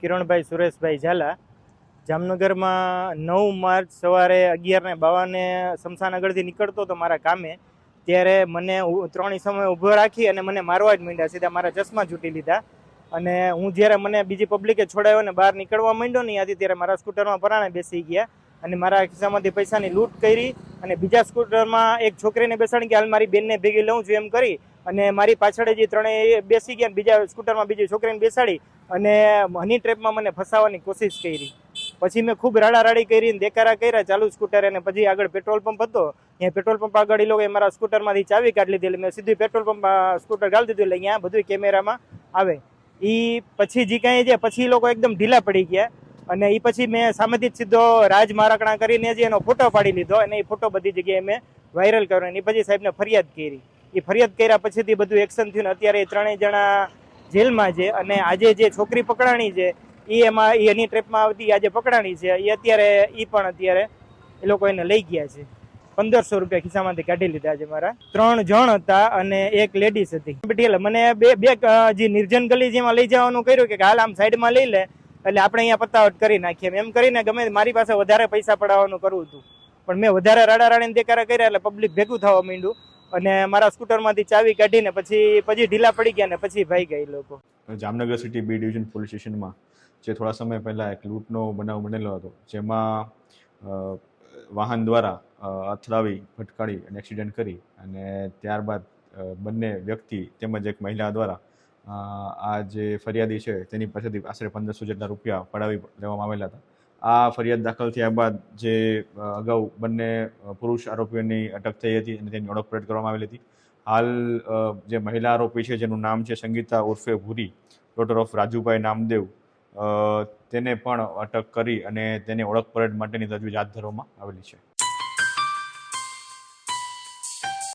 કિરણભાઈ, સુરેશભાઈ ઝાલા. જામનગરમાં નવ માર્ચ સવારે અગિયારને બાવાને શમશાન આગળથી નીકળતો હતો મારા કામે. ત્યારે મને ત્રણેય સમય ઊભો રાખી અને મને મારવા જ માંડ્યા. સીધા મારા ચશ્મા છૂટી લીધા. અને હું જ્યારે મને બીજી પબ્લિકે છોડાયો અને બહાર નીકળવા માંડ્યો ને ત્યાંથી ત્યારે મારા સ્કૂટરમાં પરાણે બેસી ગયા. અને મારા ખિસ્સામાંથી પૈસાની લૂંટ કરી અને બીજા સ્કૂટરમાં એક છોકરીને બેસાડી કે હાલ મારી બેનને ભેગી લઉં છું એમ કરી અને મારી પાછળ જે ત્રણેય બેસી ગયા બીજા સ્કૂટરમાં બીજી છોકરીને બેસાડી અને હની ટ્રેપમાં મને ફસાવવાની કોશિશ કરી. પછી મેં ખૂબ રાડારાડી કરી દેકારા કર્યા ચાલુ સ્કૂટર અને પછી આગળ પેટ્રોલ પંપ હતો. ત્યાં પેટ્રોલ પંપ આગળ એ લોકોએ મારા સ્કૂટરમાંથી ચાવી કાઢી લીધી. મેં સીધી પેટ્રોલ પંપ સ્કૂટર ગાળી દીધું. એટલે અહીંયા બધું કેમેરામાં આવે. એ પછી જે કાંઈ છે પછી લોકો એકદમ ઢીલા પડી ગયા. અને એ પછી મેં સામેથી સીધો રાજ મારાકણા કરીને જે એનો ફોટો પાડી લીધો અને એ ફોટો બધી જગ્યાએ મેં વાયરલ કર્યો અને એ પછી સાહેબને ફરિયાદ કરી. એ ફરિયાદ કર્યા પછીથી બધું એક્શન થયું અત્યારે એ ત્રણેય જણા જેલમાં છે અને આજે જે છોકરી પકડાણી છે એ એમાં એની ટ્રેપમાં આવતી આજે પકડાણી છે એ અત્યારે એ પણ અત્યારે એ લોકો એને લઈ ગયા છે. પંદરસો રૂપિયા ખિસ્સામાંથી કાઢી લીધા છે મારા. ત્રણ જણ હતા અને એક લેડીઝ હતી. એટલે મને બે બે જે નિર્જન ગલી જેમાં લઈ જવાનું કર્યું કે હાલ આમ સાઈડમાં લઈ લે એટલે આપણે અહીંયા પતાવટ કરી નાખીએ. એમ કરીને ગમે મારી પાસે વધારે પૈસા પડાવવાનું કરવું હતું પણ મેં વધારે રાડા રાણીને દેકારા કર્યા એટલે પબ્લિક ભેગું થવા માંડ્યું. અને મારા સ્કૂટરમાંથી ચાવી કાઢીને પછી પછી ઢીલા પડી ગયા ને પછી ભાઈ ગયા લોકો. Jamnagar city B division police સ્ટેશનમાં, જે થોડા સમય પહેલાં એક લૂંટનો બનાવ બનેલો હતો, જેમાં વાહન દ્વારા અથડાવી, ભટકાડી અને એક્સિડન્ટ કરી અને ત્યારબાદ બંને વ્યક્તિ તેમજ એક મહિલા દ્વારા આ જે ફરિયાદી છે, તેની પાસેથી આશરે પંદરસો જેટલા રૂપિયા પડાવી લેવામાં આવેલા હતા. આ ફરિયાદ દાખલ થયા બાદ જે અગાઉ બંને પુરુષ આરોપીઓની અટક થઈ હતી અને તેની ઓળખ પરેડ કરવામાં આવેલી હતી. હાલ જે મહિલા આરોપી છે, જેનું નામ છે સંગીતા ઉર્ફે ભૂરી ડોટર ઓફ રાજુભાઈ નામદેવ તેને પણ અટક કરી અને તેને ઓળખ પરેડ માટેની તજવીજ હાથ ધરવામાં આવેલી છે.